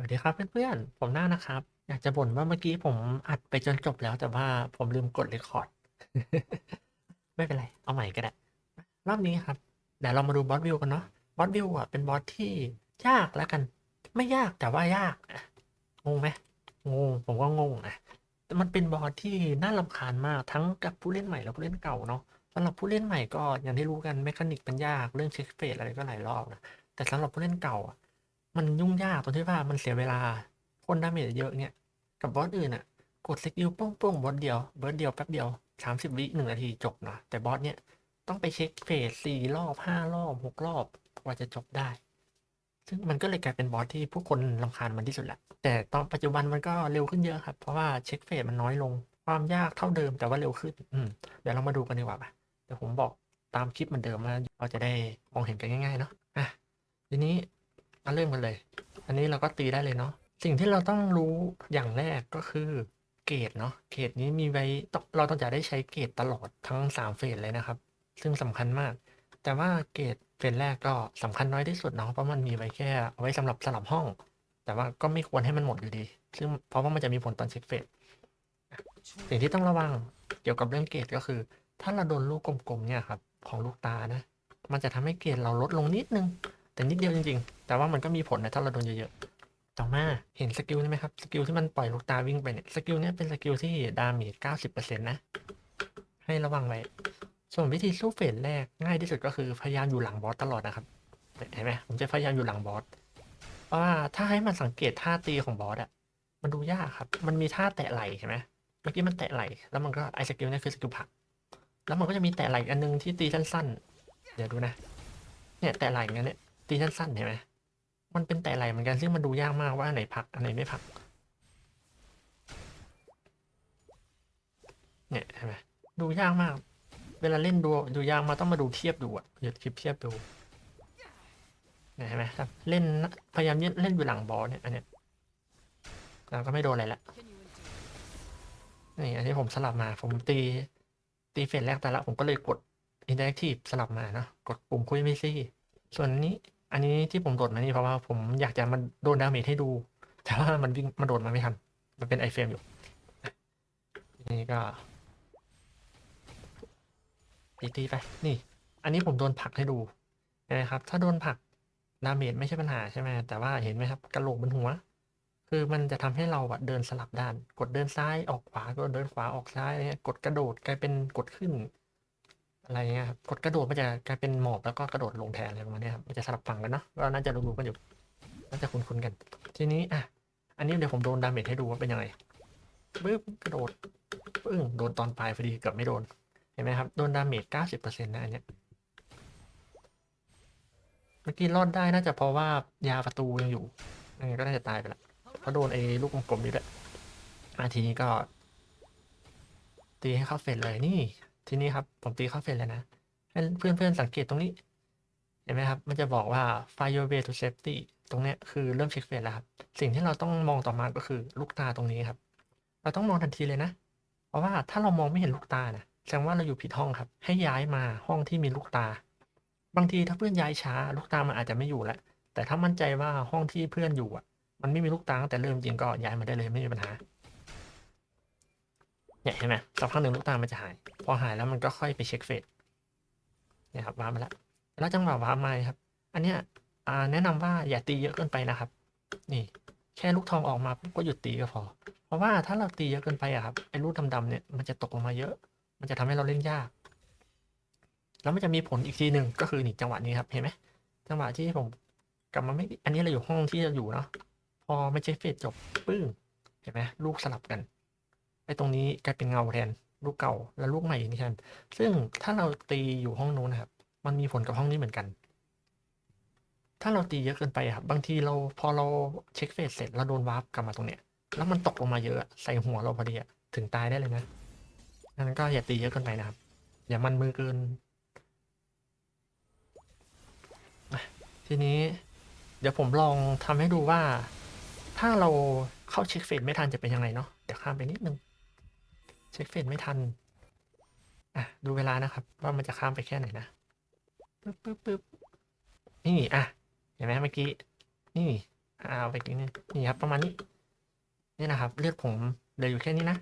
สวัสดีครับเพื่อนๆ ผมหน้านะครับ อยากจะบ่นว่าเมื่อกี้ผมอัดไปจนจบแล้ว แต่ว่าผมลืมกดเรคคอร์ด ไม่เป็นไร เอาใหม่ก็ได้ รอบนี้ครับ เดี๋ยวเรามาดูบอสวิวกันเนาะ บอสวิวอะเป็นบอสที่ยากแล้วกัน ไม่ยากแต่ว่ายากงงไหมงง ผมก็งงอะแต่มันเป็นบอสที่น่ารำคาญมากทั้งกับผู้เล่นใหม่และผู้เล่นเก่าเนาะสำหรับผู้เล่นใหม่ก็อย่างที่รู้กันเมคานิกมันยากเรื่องเช็คเฟสอะไรก็หลายรอบนะ แต่สำหรับผู้เล่นเก่าอะ มันยุ่งยากตรงที่ว่ามันเสียเวลาพ่นดาเมจเยอะเนี่ยกับบอสอื่นอะกดสกิลโป้งโป้งบอสเดียวเบิร์ดเดียวแป๊บเดียวสามสิบวิหนึ่งนาทีจบนะแต่บอสเนี่ยต้องไปเช็คเฟสสี่รอบห้ารอบหกรอบกว่าจะจบได้ ซึ่งมันก็เลยกลายเป็นบอสที่ผู้คนรำคาญมันที่สุดแหละแต่ตอนปัจจุบันมันก็เร็วขึ้นเยอะครับ เพราะว่าเช็คเฟสมันน้อยลง ความยากเท่าเดิมแต่ว่าเร็วขึ้น อืมเดี๋ยวเรามาดูกันดีกว่าปะเดี๋ยวผมบอกตามคลิปเหมือนเดิมว่าเราจะได้มองเห็นกันง่ายๆเนาะอะทีนี้ มาเริ่มกันเลย อันนี้เราก็ตีได้เลยเนาะ สิ่งที่เราต้องรู้อย่างแรกก็คือเกรดเนาะ เกรดนี้มีไว้เราต้องจะได้ใช้เกรดตลอดทั้งสามเฟสเลยนะครับ ซึ่งสำคัญมาก แต่ว่าเกรดเฟสแรกก็สำคัญน้อยที่สุดเนาะ เพราะมันมีไว้แค่ไว้สำหรับสลับห้อง แต่ว่าก็ไม่ควรให้มันหมดอยู่ดี ซึ่งเพราะว่ามันจะมีผลตอนเช็คเฟส สิ่งที่ต้องระวังเกี่ยวกับเรื่องเกรดก็คือ ถ้าเราโดนลูกกลมๆเนี่ยครับของลูกตานะ มันจะทำให้เกรดเราลดลงนิดนึง แต่นิดเดียวจริงๆ แต่ว่ามันก็มีผลนะถ้าเราโดนเยอะๆ ต่อมาเห็นสกิลนี่ไหมครับ สกิลที่มันปล่อยลูกตาวิ่งไปเนี่ย สกิลเนี้ยเป็นสกิลที่ดาเมจ90%นต์นะ ให้ระวังไว้ ส่วนวิธีสู้เฟสแรกง่ายที่สุดก็คือพยายามอยู่หลังบอสตลอดนะครับ เห็นไหมผมจะพยายามอยู่หลังบอส เพราะว่าถ้าให้มันสังเกตท่าตีของบอสอะมันดูยากครับ มันมีท่าแตะไหลใช่ไหมเมื่อกี้มันแตะไหล แล้วมันก็ไอสกิลนี่คือสกิลผัก แล้วมันก็จะมีแตะไหลอันนึงที่ตีสั้นๆ เดี๋ยวดูนะ เนี่ยแตะไหลอย่างเงี้ยเนี่ยตีสั้นๆเห็นไหม มันเป็นแตะไหลเหมือนกันซึ่งมันดูยากมากว่าอันไหนผักอันไหนไม่ผัก เนี่ยเห็นไหมดูยากมาก เวลาเล่นดูดูยากมาต้องมาดูเทียบดูอะหยุดคลิปเทียบดูเนี่ยเห็นไหมครับเล่นพยายามเล่นอยู่หลังบอสเนี่ยอันเนี้ยเราก็ไม่โดนอะไรละนี่อันนี้ผมสลับมาผมตีตีเฟสแรกแต่ละผมก็เลยกด Interactive สลับมาเนาะกดปุ่มคุยไม่ซี่ ส่วนนี้ อันนี้ที่ผมโดดมานี่เพราะว่าผมอยากจะมาโดนดาเมจให้ดู แต่ว่ามันวิ่งมาโดดมาไม่ทัน มันเป็นไอเฟรมอยู่ นี่ก็ตีตีไป นี่ อันนี้ผมโดนผักให้ดูนะครับ ถ้าโดนผักดาเมจไม่ใช่ปัญหาใช่ไหมแต่ว่าเห็นไหมครับกระโหลกบนหัว คือมันจะทำให้เราอะเดินสลับด้าน กดเดินซ้ายออกขวากดเดินขวาออกซ้ายเงี้ยกดกระโดดกลายเป็นกดขึ้น อะไรเงี้ยครับกดกระโดดมันจะกลายเป็นหมอบแล้วก็กระโดดลงแทนอะไรประมาณนี้ครับมันจะสลับฝั่งกันเนาะก็น่าจะรู้ๆกันอยู่น่าจะคุ้นๆกัน ทีนี้อะอันนี้เดี๋ยวผมโดนดาเมจให้ดูว่าเป็นยังไงปึ๊บกระโดดปึ้งโดนตอนปลายพอดีเกือบไม่โดนเห็นไหมครับโดนดาเมจเก้าสิบเปอร์เซ็นต์นะอันเนี้ยเมื่อกี้รอดได้น่าจะเพราะว่ายาประตูยังอยู่ไม่ก็น่าจะตายไปละเพราะโดนไอ้ลูกกลมๆนี่แหละอะทีนี้ก็ ตีให้เข้าเฟสเลยนี่ ทีนี้ครับผมตีเข้าเฟสเลยนะให้เพื่อนๆสังเกตตรงนี้ เห็นไหมครับ มันจะบอกว่า fire your way to safety ตรงเนี้ยคือเริ่มเช็คเฟสแล้วครับ สิ่งที่เราต้องมองต่อมาก็คือลูกตาตรงนี้ครับ เราต้องมองทันทีเลยนะ เพราะว่าถ้าเรามองไม่เห็นลูกตานะแสดงว่าเราอยู่ผิดห้องครับ ให้ย้ายมาห้องที่มีลูกตา บางทีถ้าเพื่อนย้ายช้า ลูกตามันอาจจะไม่อยู่แล้วแต่ถ้ามั่นใจว่าห้องที่เพื่อนอยู่อะ มันไม่มีลูกตาตั้งแต่เริ่มจริงก็ย้ายมาได้เลยไม่มีปัญหา เนี่ยเห็นไหมสักพักหนึ่งลูกตามันจะหาย พอหายแล้วมันก็ค่อยไปเช็คเฟสเนี่ยครับวาร์ปมาแล้ว แล้วจังหวะวาร์ปมาครับ อันเนี้ยแนะนำว่าอย่าตีเยอะเกินไปนะครับ นี่ แค่ลูกทองออกมาก็หยุดตีก็พอ เพราะว่าถ้าเราตีเยอะเกินไปอะครับไอ้ลูกดำๆเนี่ยมันจะตกลงมาเยอะ มันจะทำให้เราเล่นยาก แล้วมันจะมีผลอีกทีหนึ่งก็คือนี่จังหวะนี้ครับเห็นไหมจังหวะที่ผมกลับมาไม่ อันนี้เราอยู่ห้องที่เราอยู่เนาะพอไม่ใช่เฟสจบปึ้งเห็นไหมลูกสลับกัน ไอ้ตรงนี้กลายเป็นเงาแทนลูกเก่าแล้วลูกใหม่นี่แทนซึ่งถ้าเราตีอยู่ห้องนู้นนะครับ มันมีผลกับห้องนี้เหมือนกัน ถ้าเราตีเยอะเกินไปครับ บางทีเราพอเราเช็คเฟสเสร็จเราโดนวาร์ปกลับมาตรงเนี้ย แล้วมันตกลงมาเยอะใส่หัวเราพอดีถึงตายได้เลยนะนั้นก็อย่าตีเยอะเกินไปนะครับ อย่ามันมือเกิน ทีนี้ เดี๋ยวผมลองทำให้ดูว่า ถ้าเราเข้าเช็คเฟสไม่ทันจะเป็นยังไงเนาะ เดี๋ยวข้ามไปนิดนึง เช็คเฟสไม่ทัน อะ ดูเวลานะครับ ว่ามันจะข้ามไปแค่ไหนนะปึ๊บปึ๊บปึ๊บนี่ อะ เห็นไหมเมื่อกี้ นี่เอาไปกนิดนึงนี่ครับ ประมาณนี้ นี่นะครับ เลือดผมเหลืออยู่แค่นี้นะ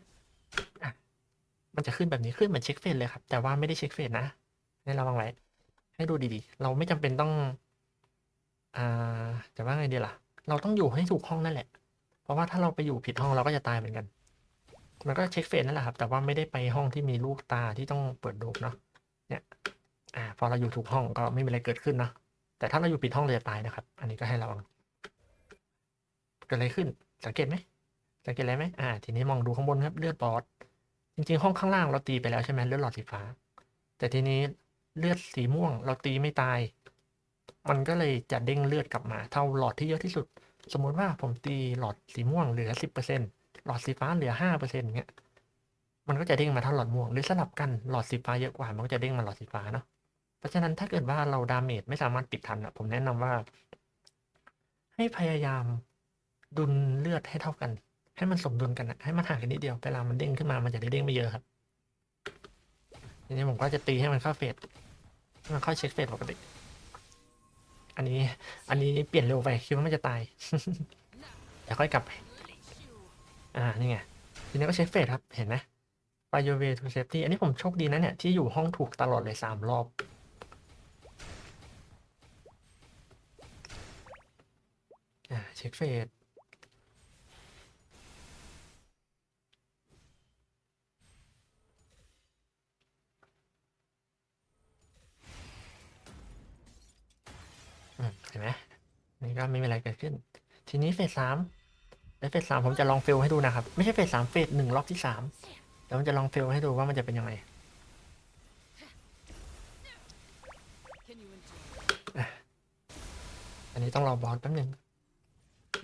อะ มันจะขึ้นแบบนี้ขึ้นเหมือนเช็คเฟสเลยครับ แต่ว่าไม่ได้เช็คเฟสนะให้ระวังไว้ ให้ดูดีๆ เราไม่จำเป็นต้อง อ่า จะว่าไงดีล่ะ เราต้องอยู่ให้ถูกห้องนั่นแหละ เพราะว่าถ้าเราไปอยู่ผิดห้องเราก็จะตายเหมือนกัน มันก็เช็คเฟสนั่นแหละครับ แต่ว่าไม่ได้ไปห้องที่มีลูกตาที่ต้องเปิดโดมเนาะเนี่ยอ่าพอเราอยู่ถูกห้องก็ไม่มีอะไรเกิดขึ้นเนาะแต่ถ้าเราอยู่ผิดห้องเราจะตายนะครับ อันนี้ก็ให้ระวังเกิดอะไรขึ้น สังเกตไหมสังเกตอะไรไหมอ่า ทีนี้มองดูข้างบนครับเลือดบอสจริง ๆ ห้องข้างล่างเราตีไปแล้วใช่ไหมเลือดหลอดสีฟ้า แต่ทีนี้เลือดสีม่วง เราตีไม่ตาย มันก็เลยจะเด้งเลือดกลับมา เท่าหลอดที่เยอะที่สุด สมมุติว่าผมตีหลอดสีม่วงเหลือสิบเปอร์เซ็นต์ หลอดสีฟ้าเหลือห้าเปอร์เซ็นต์เงี้ยมันก็จะเด้งมาเท่าหลอดม่วง หรือสลับกันหลอดสีฟ้าเยอะกว่ามันก็จะเด้งมาหลอดสีฟ้าเนาะเพราะฉะนั้นถ้าเกิดว่าเราดาเมจไม่สามารถปิดทันอะผมแนะนำว่า ให้พยายามดุลเลือดให้เท่ากัน ให้มันสมดุลกันอะให้มันห่างกันนิดเดียวเวลามันเด้งขึ้นมามันจะได้เด้งไม่เยอะครับทีนี้ผมก็จะตีให้มันเข้าเฟสให้มันเข้าเช็คเฟสปกติ อันนี้ อันนี้เปลี่ยนเร็วไปคิดว่ามันจะตายเดี๋ยวค่อยกลับ อ่านี่ไงทีนี้ก็เช็คเฟสครับเห็นไหม By your way to safety อันนี้ผมโชคดีนะเนี่ย ที่อยู่ห้องถูกตลอดเลยสามรอบ อ่าเช็คเฟสอืมเห็นไหมนี่ก็ไม่มีอะไรเกิดขึ้น ทีนี้เฟสสาม และเฟสสามผมจะลองเฟลให้ดูนะครับ ไม่ใช่เฟสสามเฟสหนึ่งรอบที่สามเดี๋ยวมันจะลองเฟลให้ดูว่ามันจะเป็นยังไงอันนี้ต้องรอบอสแป๊บนึง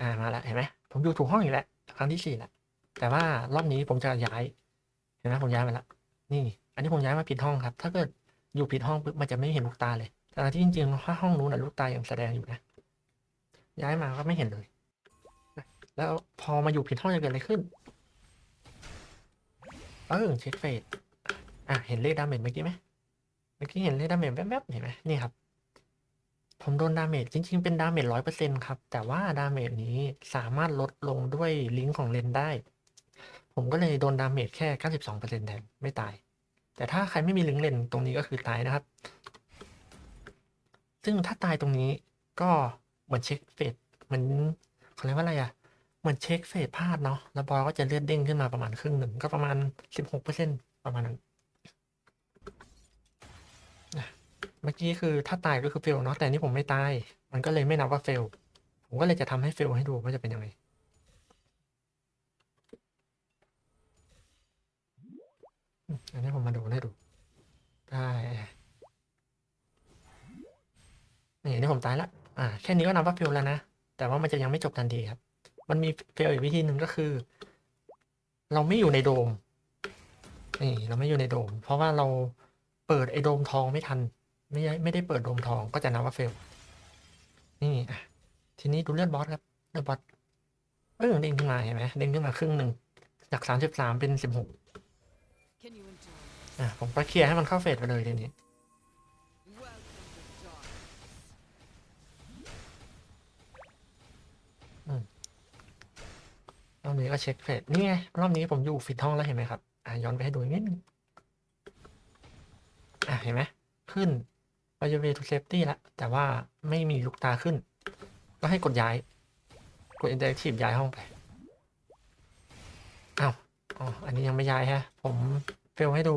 อ่ามาแล้วเห็นไหมผมอยู่ถูกห้องอีกแล้วครั้งที่สี่แล้วแต่ว่ารอบนี้ผมจะย้ายเห็นไหมผมย้ายมาแล้วนี่ อันนี้ผมย้ายมาผิดห้องครับ ถ้าเกิดอยู่ผิดห้องปุ๊บมันจะไม่เห็นลูกตาเลยแต่ที่จริงๆถ้าห้องนู้นนะลูกตายังแสดงอยู่นะย้ายมาก็ไม่เห็นเลย แล้วพอมาอยู่ผิดห้องจะเกิดอะไรขึ้น เออเช็คเฟสอะเห็นเลขดาเมจเมื่อกี้ไหมเมื่อกี้เห็นเลขดาเมจแวบๆเห็นไหมนี่ครับ ผมโดนดาเมจจริง ๆ เป็นดาเมจร้อยเปอร์เซ็นครับ แต่ว่าดาเมจนี้สามารถลดลงด้วยลิงก์ของเลนได้ ผมก็เลยโดนดาเมจแค่เก้าสิบสองเปอร์เซ็นแทนไม่ตาย แต่ถ้าใครไม่มีลิงก์เลนตรงนี้ก็คือตายนะครับ ซึ่งถ้าตายตรงนี้ก็เหมือนเช็คเฟสเหมือนเขาเรียกว่าอะไรอะ เหมือนเช็คเฟสพลาดเนาะแล้วบอลก็จะเลือดเด้งขึ้นมาประมาณครึ่งหนึ่งก็ประมาณสิบหกเปอร์เซ็นประมาณนั้นเมื่อกี้คือถ้าตายก็คือเฟลเนาะแต่นี่ผมไม่ตาย มันก็เลยไม่นับว่าเฟลผมก็เลยจะทำให้เฟลให้ดูว่าจะเป็นยังไงอันนี้ผมมาดูให้ดูได้นี่นนี่ผมตายละอ่าแค่นี้ก็นับว่าเฟลแล้วนะ แต่ว่ามันจะยังไม่จบทันทีครับ มันมีเฟลอีกวิธีหนึ่งก็คือ เราไม่อยู่ในโดมนี่เราไม่อยู่ในโดม เพราะว่าเราเปิดไอ้โดมทองไม่ทัน ไม่ได้ไม่ได้เปิดโดมทองก็จะนับว่าเฟลนี่อะทีนี้ดูเลือดบอสครับเลือดบอสเออเด้งขึ้นมาเห็นไหมเด้งขึ้นมาครึ่งหนึ่งจากสามสิบสามเป็นสิบหก Can you endure? อะผมก็เคลียร์ให้มันเข้าเฟสไปเลยทีนี้ รอบนี้ก็เช็คเฟสนี่ไงรอบนี้ผมอยู่ฟิตห้องแล้วเห็นไหมครับอะย้อนไปให้ดูนิดนึงอะเห็นไหมขึ้นไปยูเวทูเซฟตี้แล้วแต่ว่าไม่มีลูกตาขึ้น ก็ให้กดย้าย กดอินเตอร์แอคทีฟย้ายห้องไปอ้าวอ๋ออันนี้ยังไม่ย้ายฮะ ผมเฟลให้ดู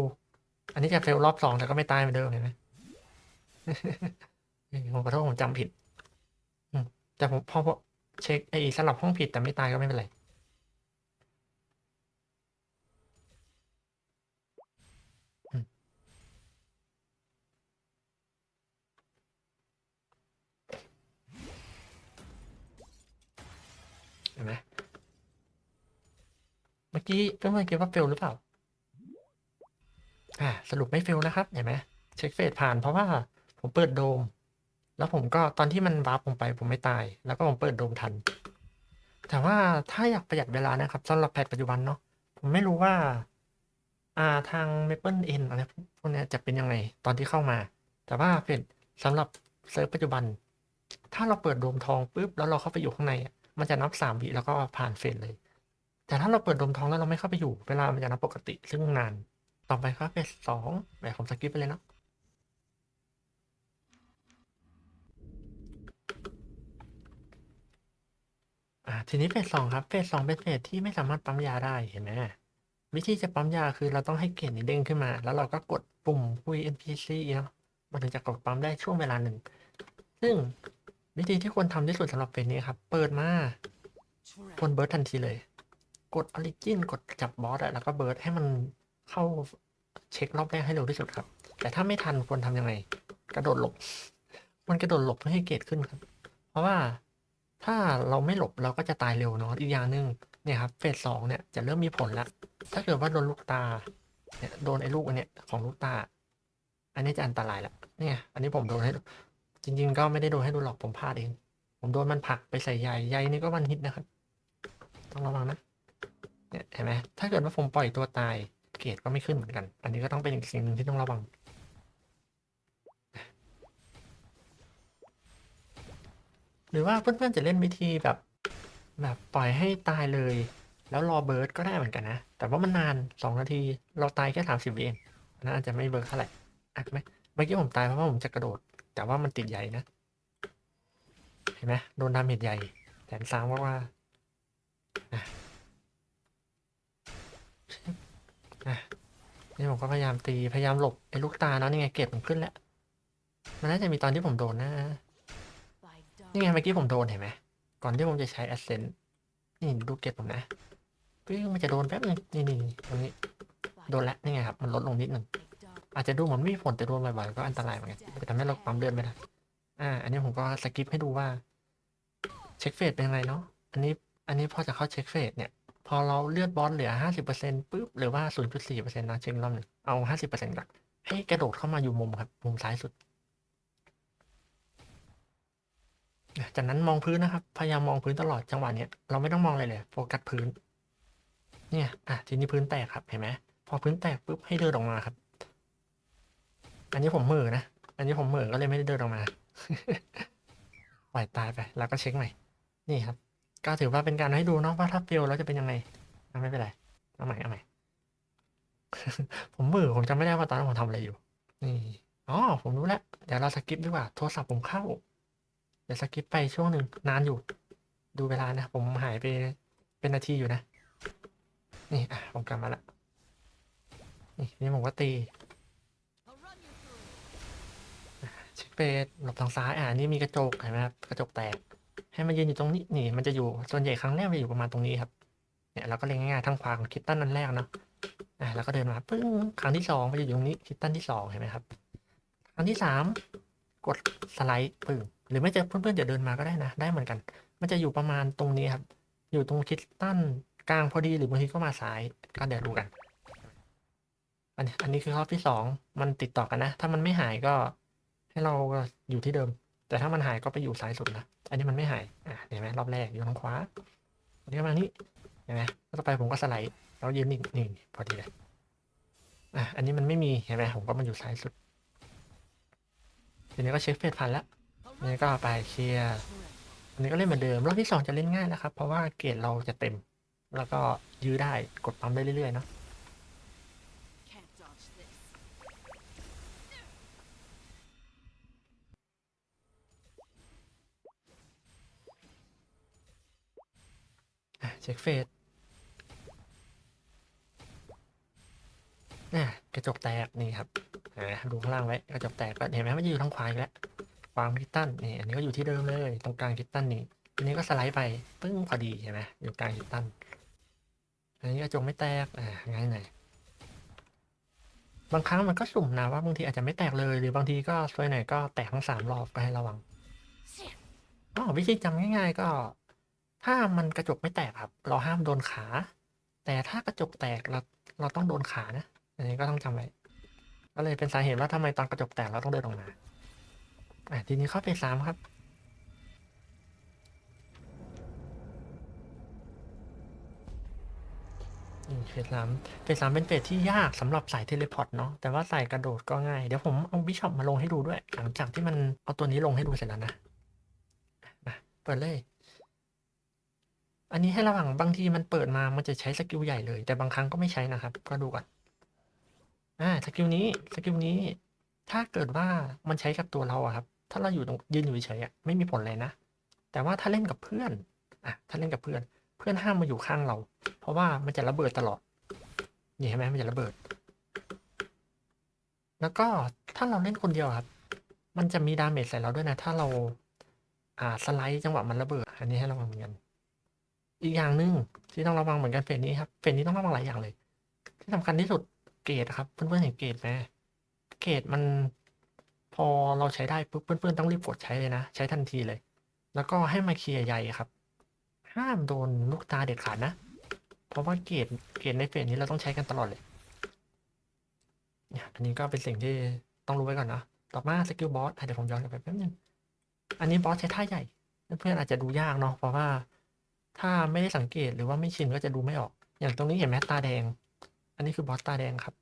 อันนี้จะเฟลรอบสองแต่ก็ไม่ตายเหมือนเดิมเห็นไหมผมขอโทษผมจำผิดอืมแต่ผมพอพอเช็คไอ้สลับห้องผิดแต่ไม่ตายก็ไม่เป็นไร เห็นไหมเมื่อกี้เพื่อนๆคิดว่าเฟลหรือเปล่า อ่า สรุปไม่เฟลนะครับ เห็นไหมเช็คเฟสผ่านเพราะว่าผมเปิดโดม แล้วผมก็ตอนที่มันวาร์ปผมไป ผมไม่ตาย แล้วก็ผมเปิดโดมทัน แต่ว่าถ้าอยากประหยัดเวลานะครับสำหรับแพทปัจจุบันเนาะผมไม่รู้ว่า อ่าทาง Maple N อะไรพวกนี้จะเป็นยังไงตอนที่เข้ามา แต่ว่าเพจสำหรับเซิร์ฟปัจจุบัน ถ้าเราเปิดโดมทองปุ๊บแล้วเราเข้าไปอยู่ข้างในอะ มันจะนับสามวิแล้วก็ผ่านเฟสเลย แต่ถ้าเราเปิดดมท้องแล้วเราไม่เข้าไปอยู่ เวลามันจะนับปกติซึ่งนาน ต่อไปก็เฟสสองแบบผมสกิปไปเลยเนาะอ่าทีนี้เฟสสองครับเฟสสองเป็นเฟสที่ไม่สามารถปั๊มยาได้เห็นไหมวิธีจะปั๊มยาคือเราต้องให้เกรดนี้เด้งขึ้นมา แล้วเราก็กดปุ่มคุย NPC เนาะมันถึงจะกดปั๊มได้ช่วงเวลาหนึ่ง ซึ่ง วิธีที่ควรทำที่สุดสำหรับเฟสนี้ครับ เปิดมาค Trap. นเบิร์ดทันทีเลย กดออริจินกดจับบอสอะแล้วก็เบิร์ดให้มันเข้าเช็ครอบแรกให้เร็วที่สุดครับ แต่ถ้าไม่ทันควรทำยังไง กระโดดหลบมันกระโดดหลบเพื่อให้เกรดขึ้นครับ เพราะว่าถ้าเราไม่หลบเราก็จะตายเร็วเนาะอีกอย่างหนึ่งเนี่ยครับเฟสสองเนี่ยจะเริ่มมีผลละถ้าเกิดว่าโดนลูกตาเนี่ยโดนไอ้ลูกอันเนี้ยของลูกตา อันนี้จะอันตรายละเนี่ย อันนี้ผมโดนให้ จริง ๆ ก็ไม่ได้โดนให้ดูหรอกผมพลาดเอง ผมโดนมันผลักไปใส่ใยใยนี่ก็วันฮิตนะครับ ต้องระวังนะเนี่ยเห็นไหมถ้าเกิดว่าผมปล่อยตัวตายเกรดก็ไม่ขึ้นเหมือนกัน อันนี้ก็ต้องเป็นอีกสิ่งหนึ่งที่ต้องระวังหรือว่าเพื่อนๆจะเล่นวิธีแบบ แบบปล่อยให้ตายเลย แล้วรอเบิร์ดก็ได้เหมือนกันนะ แต่ว่ามันนานสองนาที เราตายแค่สามสิบวิเองนนะอาจจะไม่เบิร์ดเท่าไหร่อะไหมเมื่อกี้ผมตายเพราะว่าผมจะกระโดด แต่ว่ามันติดใหญ่นะ เห็นไหมโดนดาเมจใหญ่แสนสามว่าว่านี่ผมก็พยายามตีพยายามหลบไอ้ลูกตาเนาะนี่ไงเก็บมันขึ้นแล้ว มันน่าจะมีตอนที่ผมโดนนะนี่ไงเมื่อกี้ผมโดนเห็นไหมก่อนที่ผมจะใช้ Ascent นี่ดูเก็บผมนะปิ้งมันจะโดนแป๊บนึงนี่นี่นี่ตรงนี้ โดนแล้วนี่ไงครับ มันลดลงนิดนึง อาจจะดูเหมือนไม่มีผลแต่โดนบ่อยๆก็อันตรายเหมือนกันจะทำให้เราปั๊มเลือดไม่ได้อ่า อันนี้ผมก็สกิปให้ดูว่า เช็คเฟสเป็นไงเนาะอันนี้อันนี้พอจะเข้าเช็คเฟสเนี่ย พอเราเลือดบอสเหลือห้าสิบเปอร์เซ็นต์ปุ๊บหรือว่าศูนย์จุดสี่เปอร์เซ็นต์นะเช็ครอบหนึ่งเอาห้าสิบเปอร์เซ็นต์ก่อนให้กระโดดเข้ามาอยู่มุมครับ มุมซ้ายสุด จากนั้นมองพื้นนะครับ พยายามมองพื้นตลอดจังหวะเนี้ยเราไม่ต้องมองอะไรเลยโฟกัสพื้น เนี่ย อะทีนี้พื้นแตกครับเห็นไหมพอพื้นแตกปุ๊บให้เดินออกมาครับ อันนี้ผมม่อนะ อันนี้ผมม่อก็เลยไม่ได้เดินออกมาปล่อยตายไป แล้วก็เช็คใหม่ นี่ครับ ก็ถือว่าเป็นการให้ดูเนาะว่าถ้าเฟลแล้วจะเป็นยังไงไม่เป็นไร เอาใหม่เอาใหม่ ผมม่อผมจำไม่ได้ว่าตอนนั้นผมทำอะไรอยู่ นี่อ๋อผมรู้แล้ว เดี๋ยวเราสกิปดีกว่า โทรศัพท์ผมเข้า เดี๋ยวสกิปไปช่วงหนึ่งนานอยู่ ดูเวลานะ ผมหายไปเป็นนาทีอยู่นะ นี่อะผมกลับมาละนี่นี่ผมก็ตี เช็คเฟสหลบทางซ้ายอ่านี่มีกระจกเห็นไหมครับกระจกแตก ให้มันยืนอยู่ตรงนี้นี่มันจะอยู่ส่วนใหญ่ครั้งแรกมันจะอยู่ประมาณตรงนี้ครับเนี่ยเราก็เล็งง่ายๆทางขวาของคิตตันนั่นแรกเนาะอ่าแล้วก็เดินมาปึ้งครั้งที่สองมันจะอยู่ตรงนี้คิตตันที่สองเห็นไหมครับ ครั้งที่สามกดสไลด์ปึ้งหรือไม่จะเพื่อนๆจะเดินมาก็ได้นะ ได้เหมือนกัน มันจะอยู่ประมาณตรงนี้ครับ อยู่ตรงคิตตันกลางพอดีหรือบางทีก็มาซ้ายก็เดี๋ยวดูกันอันนี้อันนี้คือรอบที่สองมันติดต่อกันนะ ถ้ามันไม่หายก็ ให้เราอยู่ที่เดิม แต่ถ้ามันหายก็ไปอยู่ซ้ายสุดนะอันนี้มันไม่หายอะเห็นไหมรอบแรกอยู่ทางขวาอันนี้มานี้เห็นไหมแล้วต่อไปผมก็สไลด์แล้วยืนนิ่งนี่พอดีเลยอะอันนี้มันไม่มีเห็นไหมผมก็มาอยู่ซ้ายสุดทีนี้ก็เช็คเฟสพันแล้ว I'll ทีนี้ก็ไปเคลียร์อันนี้ก็เล่นเหมือนเดิมรอบที่สองจะเล่นง่ายนะครับ เพราะว่าเกรดเราจะเต็ม แล้วก็ยื้อได้กดปั๊มได้เรื่อยๆเนาะ เช็คเฟสน่ะกระจกแตกนี่ครับเห็นไหมดูข้างล่างไว้กระจกแตกก็เห็นไหมมันจะอยู่ทางขวาอีกแล้ววางคิตตันนี่อันนี้ก็อยู่ที่เดิมเลยตรงกลางคิตตันนี่อันนี้ก็สไลด์ไปปึ้งพอดีเห็นไหมอยู่กลางคิตตันอันนี้กระจกไม่แตกอ่าง่ายหน่อยบางครั้งมันก็สุ่มนะว่าบางทีอาจจะไม่แตกเลย หรือบางทีก็ซวยหน่อยก็แตกทั้งสามรอบก็ให้ระวังอ๋อวิธีจำง่าย ๆ ก็ ถ้ามันกระจกไม่แตกครับ เราห้ามโดนขา แต่ถ้ากระจกแตกเราเราต้องโดนขานะ อันนี้ก็ต้องจำไว้ก็เลยเป็นสาเหตุว่าทำไมตอนกระจกแตกเราต้องเดินออกมาอะทีนี้เข้าไปสามครับเฟสสามเฟสสามเป็นเฟสที่ยากสำหรับสายเทเลพอร์ตเนาะแต่ว่าสายกระโดดก็ง่าย เดี๋ยวผมเอาบิชอปมาลงให้ดูด้วย หลังจากที่มันเอาตัวนี้ลงให้ดูเสร็จแล้วนะมาเปิดเลย อันนี้ให้ระวังบางทีมันเปิดมา มันจะใช้สกิลใหญ่เลย แต่บางครั้งก็ไม่ใช้นะครับ ก็ดูก่อน อ่า สกิลนี้ สกิลนี้ ถ้าเกิดว่ามันใช้กับตัวเราอะครับ ถ้าเราอยู่ตรงยืนอยู่เฉยๆอะไม่มีผลเลยนะ แต่ว่าถ้าเล่นกับเพื่อน อะ ถ้าเล่นกับเพื่อน เพื่อนห้ามมาอยู่ข้างเรา เพราะว่ามันจะระเบิดตลอด นี่เห็นไหมมันจะระเบิด แล้วก็ถ้าเราเล่นคนเดียวครับ มันจะมีดาเมจใส่เราด้วยนะ ถ้าเรา อ่า สไลด์จังหวะมันระเบิด อันนี้ให้ระวังเหมือนกัน อีกอย่างหนึ่งที่ต้องระวังเหมือนกันเฟสนี้ครับเฟสนี้ต้องระวังหลายอย่างเลย ที่สำคัญที่สุดเกรดครับ เพื่อนๆเห็นเกรดไหมเกรดมันพอเราใช้ได้ปุ๊บเพื่อนๆต้องรีบกดใช้เลยนะ ใช้ทันทีเลย แล้วก็ให้มาเคลียร์ใยครับ ห้ามโดนลูกตาเด็ดขาดนะ เพราะว่าเกรดเกรดในเฟสนี้เราต้องใช้กันตลอดเลยเนี่ยอันนี้ก็เป็นสิ่งที่ต้องรู้ไว้ก่อนนะต่อมาสกิลบอสเดี๋ยวผมย้อนกลับไปแป๊บนึงอันนี้บอสใช้ท่าใหญ่ เพื่อนๆอาจจะดูยากเนาะเพราะว่า ถ้าไม่ได้สังเกตหรือว่าไม่ชินก็จะดูไม่ออก อย่างตรงนี้เห็นไหมตาแดง อันนี้คือบอสตาแดงครับ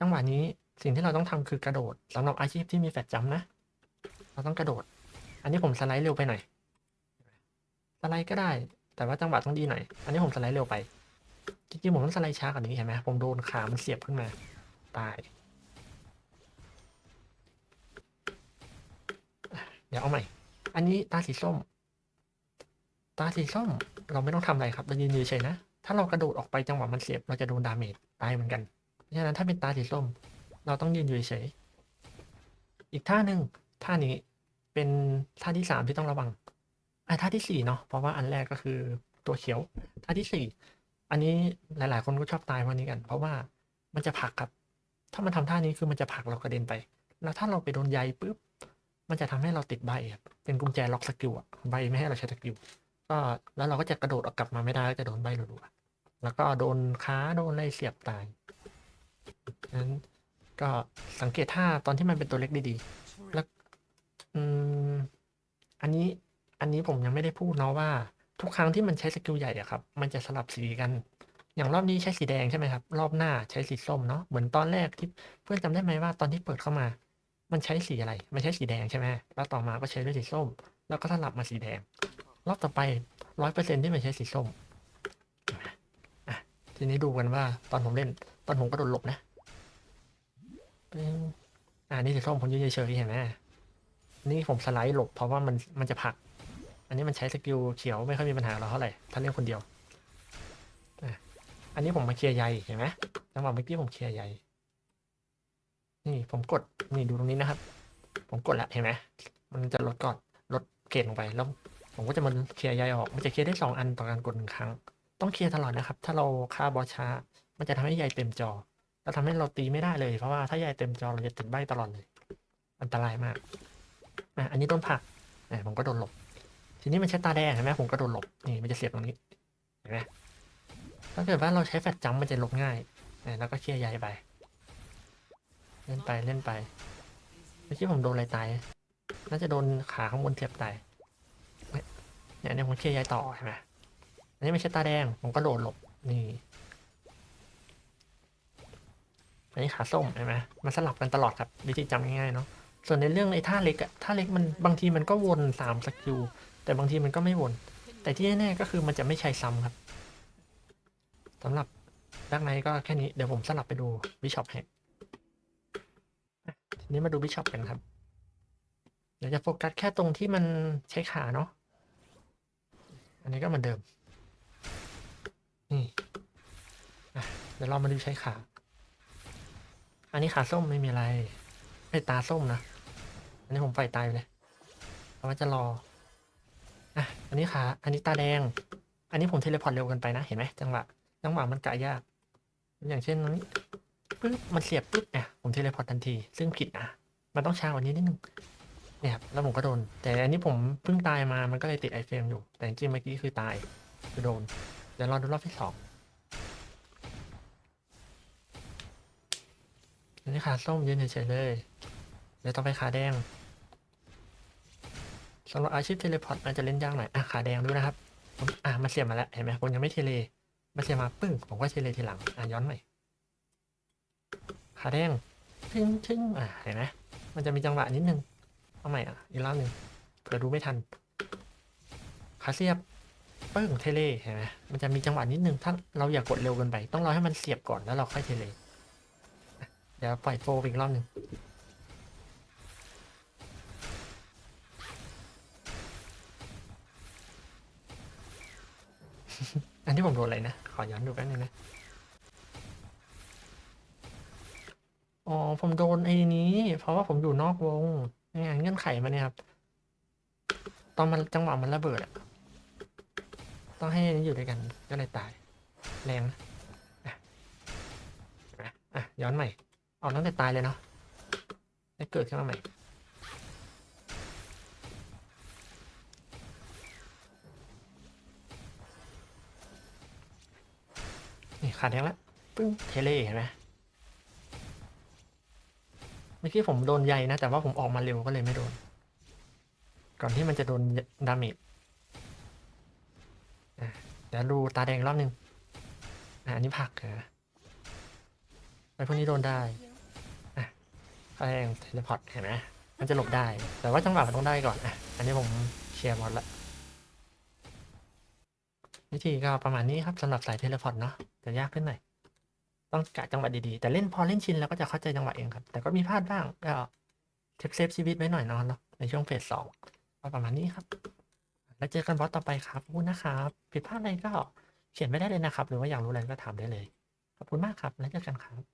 จังหวะนี้สิ่งที่เราต้องทำคือกระโดดสำหรับอาชีพที่มีแฟลชจัมนะ เราต้องกระโดด อันนี้ผมสไลด์เร็วไปหน่อยสไลด์ก็ได้ แต่ว่าจังหวะต้องดีหน่อย อันนี้ผมสไลด์เร็วไป จริงๆผมต้องสไลด์ช้ากว่านี้เห็นไหมผมโดนขามันเสียบขึ้นมา ตาย เดี๋ยวเอาใหม่ อันนี้ตาสีส้ม ตาสีส้มเราไม่ต้องทำอะไรครับเรายืนเฉยนะ ถ้าเรากระโดดออกไปจังหวะมันเสียบเราจะโดนดาเมจตายเหมือนกัน เพราะฉะนั้นถ้าเป็นตาสีส้ม เราต้องยืนอยู่เฉย อีกท่าหนึ่งท่านี้เป็นท่าที่สามที่ต้องระวังอะท่าที่สี่เนาะเพราะว่าอันแรกก็คือตัวเขียว ท่าที่สี่อันนี้หลาย ๆ คนก็ชอบตายวันนี้กัน เพราะว่ามันจะผลักครับ ถ้ามันทำท่านี้คือมันจะผลักเรากระเด็นไป แล้วถ้าเราไปโดนใยปุ๊บมันจะทำให้เราติดใบครับเป็นกุญแจล็อกสกิลอะใบไม่ให้เราใช้สกิล ก็แล้วเราก็จะกระโดดออกกลับมาไม่ได้ก็จะโดนใบรัวๆแล้วก็โดนค้าโดนอะไรเสียบตายนั้นก็สังเกตท่าตอนที่มันเป็นตัวเล็กดีๆ แล้วอืมอันนี้อันนี้ผมยังไม่ได้พูดเนาะว่า ทุกครั้งที่มันใช้สกิลใหญ่อะครับ มันจะสลับสีกัน อย่างรอบนี้ใช้สีแดงใช่ไหมครับ รอบหน้าใช้สีส้มเนาะเหมือนตอนแรกที่เพื่อนจำได้ไหมว่าตอนที่เปิดเข้ามา มันใช้สีอะไร มันใช้สีแดงใช่ไหมแล้วต่อมาก็ใช้ด้วยสีส้ม แล้วก็สลับมาสีแดง รอบต่อไปร้อยเปอร์เซ็นที่มันใช้สีส้มอะทีนี้ดูกันว่าตอนผมเล่น ตอนผมก็โดนหลบนะเป็นอ่านี่สีส้มผมยืนเฉยๆเห็นไหมนี่ผมสไลด์หลบเพราะว่ามันมันจะผลัก อันนี้มันใช้สกิลเขียวไม่ค่อยมีปัญหาเราเท่าไหร่ถ้าเล่นคนเดียวอันนี้ผมมาเคลียร์ใยเห็นไหมจังหวะเมื่อกี้ผมเคลียร์ใยนี่ผมกดนี่ดูตรงนี้นะครับ ผมกดแล้วเห็นไหมมันจะลดก่อนลดเกรดลงไปแล้ว ผมก็จะมันเคลียร์ใยออก มันจะเคลียร์ได้สองอันต่อการกดหนึ่งครั้ง ต้องเคลียร์ตลอดนะครับ ถ้าเราฆ่าบอสช้า มันจะทำให้ใยเต็มจอ แล้วทำให้เราตีไม่ได้เลย เพราะว่าถ้าใยเต็มจอเราจะติดใบตลอดเลย อันตรายมากอะอันนี้โดนผักอะผมก็โดนหลบ ทีนี้มันใช้ตาแดงเห็นไหมผมก็โดนหลบ นี่มันจะเสียบตรงนี้ เห็นไหมถ้าเกิดว่าเราใช้แฟลชจัมมันจะหลบง่ายอะแล้วก็เคลียร์ใยไป เล่นไปเล่นไปเมื่อกี้ผมโดนอะไรตาย น่าจะโดนขาข้างบนเสียบตาย เนี่ยเนี่ยผมเคลียร์ยายต่อใช่ไหมอันนี้ไม่ใช่ตาแดง ผมก็โดดหลบ นี่อันนี้ขาส้มใช่ไหมมันสลับกันตลอดครับ วิธีจำง่ายๆเนาะ ส่วนในเรื่องไอ้ท่าเล็กอะท่าเล็กมันบางทีมันก็วนสามสกิล แต่บางทีมันก็ไม่วน แต่ที่แน่ๆก็คือมันจะไม่ใช้ซ้ำครับสำหรับดักไนก็แค่นี้ เดี๋ยวผมสลับไปดูบิชอปให้ทีนี้มาดูบิชอปกันครับ เดี๋ยวจะโฟกัสแค่ตรงที่มันใช้ขาเนาะ อันนี้ก็เหมือนเดิม นี่เดี๋ยวเรามาดูใช้ขา อันนี้ขาส้มไม่มีอะไรไอตาส้มนะ อันนี้ผมไฟตายไปเลยเพราะว่าจะรอ อะ อันนี้ขา อันนี้ตาแดง อันนี้ผมเทเลพอร์ตเร็วเกันไปนะ เห็นไหมจังหวะ จังหวะมันกะยาก อย่างเช่นนี้ปึ๊บมันเสียบปึ๊บเนี่ยผมเทเลพอร์ตทันที ซึ่งผิดนะมันต้องช้ากว่านี้นิดนึง เนี่ยครับแล้วผมก็โดน แต่อันนี้ผมเพิ่งตายมามันก็เลยติดไอเฟรมอยู่ แต่จริงเมื่อกี้คือตายคือโดน เดี๋ยวรอดูรอบที่สองอันนี้ขาส้มยืนเฉยๆเลย เดี๋ยวต่องไปขาแดงสำหรับอาชีพเทเลพอร์ตมันจะเล่นยากหน่อย อะขาแดงด้วยนะครับผมอะมาเสียบมาแล้วเห็นไหมผมยังไม่เทเลมาเสียบมาปึ้งผมก็เทเลทีหลัง อะย้อนหน่อยขาแดงชึ้งชึ้งอะเห็นไหมมันจะมีจังหวะนิดนึง เอาใหม่อะ อีกรอบหนึ่งเผื่อดูไม่ทันขาเสียบเปึ้งเทเลเห็นไหมมันจะมีจังหวะนิดนึง ถ้าเราอย่ากกดเร็วเกินไป ต้องรอให้มันเสียบก่อนแล้วเราค่อยเทเล่เดี๋ยวปล่อยโฟอีกรอบหนึ่งอันที่ผมโดนอะไรนะ ขอย้อนดูแป๊บนึงนะ อ๋อ ผมโดนไอ้นี้ เพราะว่าผมอยู่นอกวง นี่ไงเงื่อนไขมาเนี่ยครับตอนมันจังหวะมันระเบิดอะต้องให้อันนี้อยู่ด้วยกันก็เลยตาย แรงนะอะอะย้อนใหม่ออกตั้งแต่ตายเลยเนาะได้เกิดขึ้นมาใหม่นี่ขาดแดงแล้วปึ้งเทเลเห็นไหม เมื่อกี้ผมโดนใยนะ แต่ว่าผมออกมาเร็วก็เลยไม่โดน ก่อนที่มันจะโดนดาเมจอะเดี๋ยวดูตาแดงรอบหนึ่งอันนี้ผักนะไอพวกนี้โดนได้ตาแดงเทเลพอร์ตเห็นไหมมันจะหลบได้ แต่ว่าจังหวะมันต้องได้ก่อนอะอันนี้ผมเคลียร์หมดละวิธีก็ประมาณนี้ครับสำหรับสายเทเลพอร์ตเนาะจะยากขึ้นหน่อย ต้องกะจังหวะดีๆ แต่เล่นพอเล่นชินแล้วก็จะเข้าใจจังหวะเองครับ แต่ก็มีพลาดบ้างก็เซฟเซฟชีวิตไว้หน่อยนอนเนาะในช่วงเฟสสองประมาณนี้ครับ แล้วเจอกันบอสต่อไปครับขอบคุณนะครับผิดพลาดอะไรก็เขียนไม่ได้เลยนะครับ หรือว่าอยากรู้อะไรก็ถามได้เลย ขอบคุณมากครับ แล้วเจอกันครับ